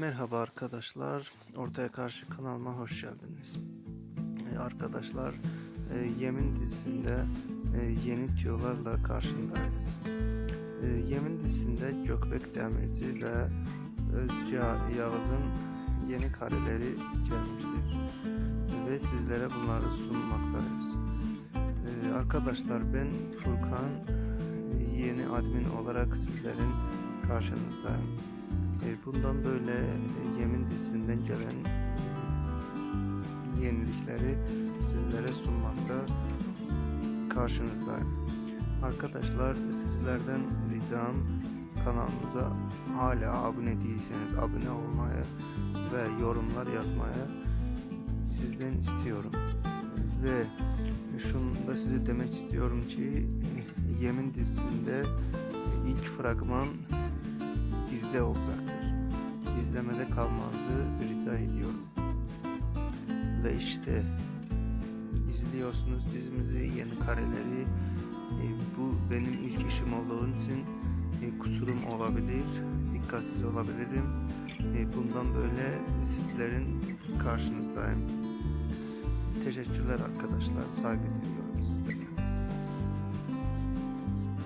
Merhaba arkadaşlar. Ortaya Karşı kanalıma hoş geldiniz. Ee, arkadaşlar e, Yemin dizisinde e, yeni tüyolarla karşındayız. E, Yemin dizisinde Gökbek Demirci ve Özce Yağız'ın yeni kareleri gelmiştir. Ve sizlere bunları sunmaktayız. E, arkadaşlar ben Furkan e, yeni admin olarak sizlerin karşınızdayım. E, Bundan böyle e, Yemin dizisinden gelen e, yenilikleri sizlere sunmakta karşınızdayım. Arkadaşlar sizlerden ricam kanalımıza hala abone değilseniz abone olmayı ve yorumlar yazmayı sizden istiyorum. Ve şunu da size demek istiyorum ki Yemin dizisinde ilk fragman bizde olacaktır. İzlemede kalmanızı rica ediyorum. Ve işte izliyorsunuz dizimizi, yeni kareleri. E, bu benim ilk işim olduğu için e, kusurum olabilir, dikkatsiz olabilirim. E, bundan böyle sizlerin karşınızdayım. Teşekkürler arkadaşlar, saygı diliyorum sizlere.